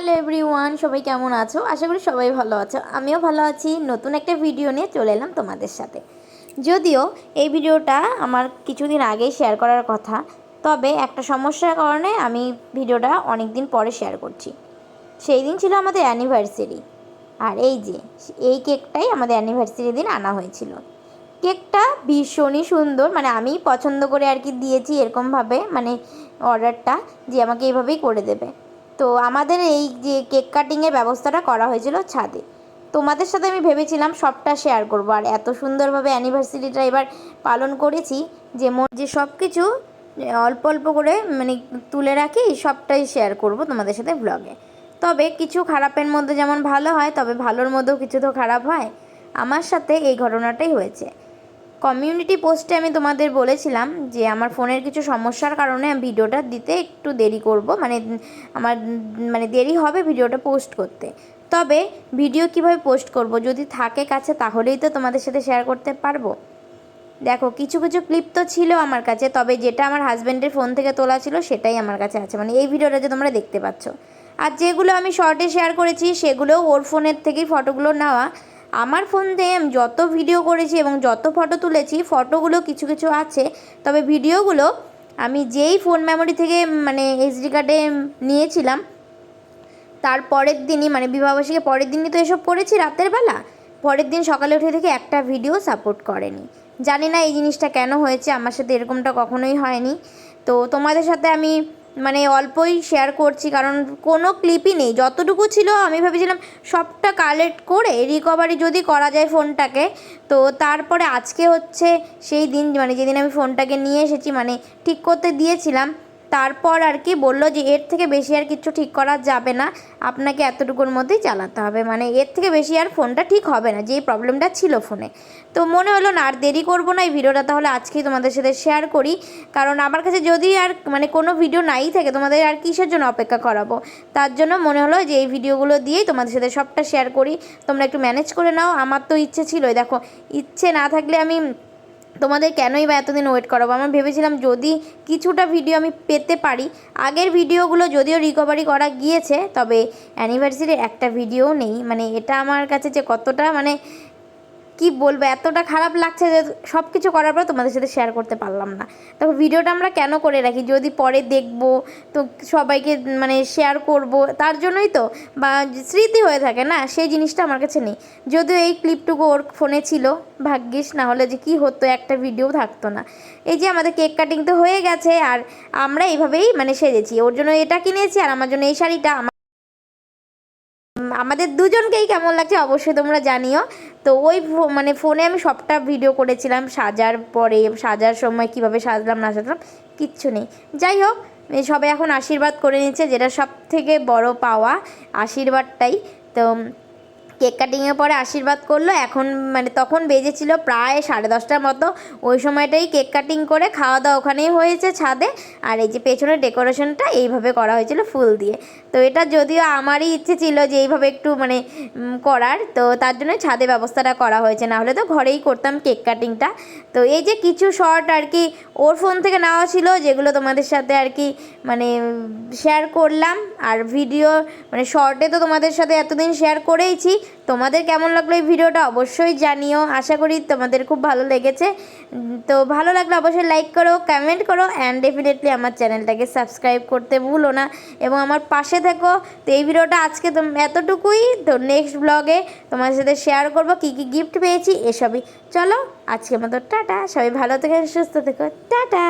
Hello everyone, সবাই কেমন আছো? আশা করি সবাই ভালো আছো। আমিও ভালো আছি। নতুন একটা ভিডিও নিয়ে চলে এলাম তোমাদের সাথে। যদিও এই ভিডিওটা আমার কিছুদিন আগেই শেয়ার করার কথা, তবে একটা সমস্যার কারণে আমি ভিডিওটা অনেক দিন পরে শেয়ার করছি। সেই দিন ছিল আমাদের অ্যানিভার্সারি আর এই যে, এই কেকটাই আমাদের অ্যানিভার্সারি দিন আনা হয়েছিল। কেকটা ভীষণই সুন্দর মানে আমি পছন্দ করে আর কি দিয়েছি এরকমভাবে মানে অর্ডারটা যে আমাকে এইভাবেই করে দেবে। তো আমাদের এই যে কেক কাটিংয়ের ব্যবস্থাটা করা হয়েছিল ছাদে। তোমাদের সাথে আমি ভেবেছিলাম সবটা শেয়ার করব। আর এত সুন্দরভাবে অ্যানিভার্সারিটা এবার পালন করেছি যে মন যে সব কিছু অল্প অল্প করে মানে তুলে রাখি, সবটাই শেয়ার করব তোমাদের সাথে ব্লগে তবে কিছু খারাপের মধ্যে যেমন ভালো হয়, তবে ভালোর মধ্যেও কিছু তো খারাপ হয়। আমার সাথে এই ঘটনাটাই হয়েছে। কমিউনিটি পোস্টে আমি তোমাদের বলেছিলাম যে আমার ফোনের কিছু সমস্যার কারণে আমি ভিডিওটা দিতে একটু দেরি করব মানে আমার মানে দেরি হবে ভিডিওটা পোস্ট করতে। তবে ভিডিও কীভাবে পোস্ট করব যদি থাকে কাছে তাহলেই তো তোমাদের সাথে শেয়ার করতে পারব। দেখো, কিছু কিছু ক্লিপ তো ছিল আমার কাছে, তবে যেটা আমার হাজব্যান্ডের ফোন থেকে তোলা ছিল সেটাই আমার কাছে আছে মানে এই ভিডিওটা যে তোমরা দেখতে পাচ্ছ। আর যেগুলো আমি শর্টে শেয়ার করেছি, সেগুলোও ওর ফোনের থেকেই ফটোগুলো নেওয়া। আমার ফোন দিয়ে আমি যত ভিডিও করেছি এবং যত ফটো তুলেছি, ফটোগুলো কিছু কিছু আছে। তবে ভিডিওগুলো আমি যেই ফোন মেমোরি থেকে মানে এইচডি কার্ডে নিয়েছিলাম, তার পরের দিনই মানে বিবাহবার্ষিকীর পরের দিনই তো এসব করেছি রাতের বেলা। পরের দিন সকালে উঠে থেকে একটা ভিডিও সাপোর্ট করেনি। জানি না এই জিনিসটা কেন হয়েছে, আমার সাথে এরকমটা কখনোই হয়নি। তো তোমাদের সাথে আমি মানে অল্পই শেয়ার করছি, কারণ কোনো ক্লিপই নেই। যতটুকু ছিল, আমি ভেবেছিলাম সবটা কালেক্ট করে রিকভারি যদি করা যায় ফোনটাকে, তো তারপরে আজকে হচ্ছে সেই দিন মানে যেদিন আমি ফোনটাকে নিয়ে এসেছি মানে ঠিক করতে দিয়েছিলাম তারপর আর কি বলল যে, এর থেকে বেশি আর কিছু ঠিক করা যাবে না। আপনাকে এতটুকুর মধ্যেই চালাতে হবে। মানে এর থেকে বেশি আর ফোনটা ঠিক হবে না। যেই প্রবলেমটা ছিল ফোনে। তো মনে হলো, না, আর দেরি করব না এই ভিডিওটা। তাহলে আজকেই তোমাদের সাথে শেয়ার করি। কারণ আমার কাছে যদি আর মানে কোনো ভিডিও নাই থাকে, তোমাদের আর কিসের জন্য অপেক্ষা করাবো? তার জন্য মনে হলো যে, এই ভিডিওগুলো দিয়েই তোমাদের সাথে সবটা শেয়ার করি। তোমরা একটু ম্যানেজ করে নাও। আমার তো ইচ্ছে ছিলই। দেখো, ইচ্ছে না থাকলে আমি তোমাদের কেনই বা এতদিন ওয়েট করাবো? আমি ভেবেছিলাম যদি কিছুটা ভিডিও আমি পেতে পারি, আগের ভিডিওগুলো যদিও রিকভারি করা গিয়েছে, তবে অ্যানিভার্সারির একটা ভিডিও নেই। মানে এটা আমার কাছে যে কতটা মানে কি বলব? এতটা খারাপ লাগছে যে সব কিছু করার পর তোমাদের সাথে শেয়ার করতে পারলাম না। তখন ভিডিওটা আমরা কেন করে রাখি? যদি পরে দেখব, তো সবাইকে মানে শেয়ার করব, তার জন্যই তো। বা স্মৃতি হয়ে থাকে না, সেই জিনিসটা আমার কাছে নেই। যদিও এই ক্লিপটুকু ওর ফোনে ছিল, ভাগ্যিস না হলে যে কি হতো, একটা ভিডিও থাকতো না। এই যে আমাদের কেক কাটিং তো হয়ে গেছে, আর আমরা এইভাবেই মানে সেজেছি। ওর জন্য এটা কিনেছি, আর আমার জন্য এই শাড়িটা, আমার আমাদের দুজনকেই কেমন লাগছে অবশ্যই তোমরা জানিও। তো ওই মানে ফোনে আমি সবটা ভিডিও করেছিলাম, সাজার পরে, সাজার সময় কীভাবে সাজলাম, না সাজলাম, কিচ্ছু নেই। যাই হোক সবাই এখন আশীর্বাদ করে নিচ্ছে, যেটা সব থেকে বড় পাওয়া আশীর্বাদটাই। তো কেক কাটিংয়ের পরে আশীর্বাদ করল। এখন মানে তখন বেজেছিল প্রায় সাড়ে দশটার মতো। ওই সময়টাই কেক কাটিং করে খাওয়া দাওয়া ওখানেই হয়েছে ছাদে। আর এই যে পেছনের ডেকোরেশনটা এইভাবে করা হয়েছিল ফুল দিয়ে। তো এটা যদিও আমারই ইচ্ছে ছিল যে এইভাবে একটু মানে করার। তো তার জন্য ছাদে ব্যবস্থাটা করা হয়েছে। না হলে তো ঘরেই করতাম কেক কাটিংটা। তো এই যে কিছু শর্ট আর কি ওর ফোন থেকে নেওয়া ছিল, যেগুলো তোমাদের সাথে আর কি মানে শেয়ার করলাম। আর ভিডিও মানে শর্টে তো তোমাদের সাথে এতদিন শেয়ার করেইছি। তোমাদের কেমন লাগল এই ভিডিওটা অবশ্যই জানিও। আশা করি তোমাদের খুব ভালো লেগেছে। তো ভালো লাগলে অবশ্যই লাইক করো কমেন্ট করো অ্যান্ড ডেফিনেটলি আমার চ্যানেলটাকে সাবস্ক্রাইব করতে ভুলো না। এবং আমার পাশে থেকো। তো এই ভিডিওটা আজকে তো এতটুকুই। তো নেক্সট ব্লগে তোমার সাথে শেয়ার করব, কী কী গিফট পেয়েছি, এসবই। চলো, আজকের মতো টাটা। সবাই ভালো থেকে, সুস্থ থেকো। টাটা!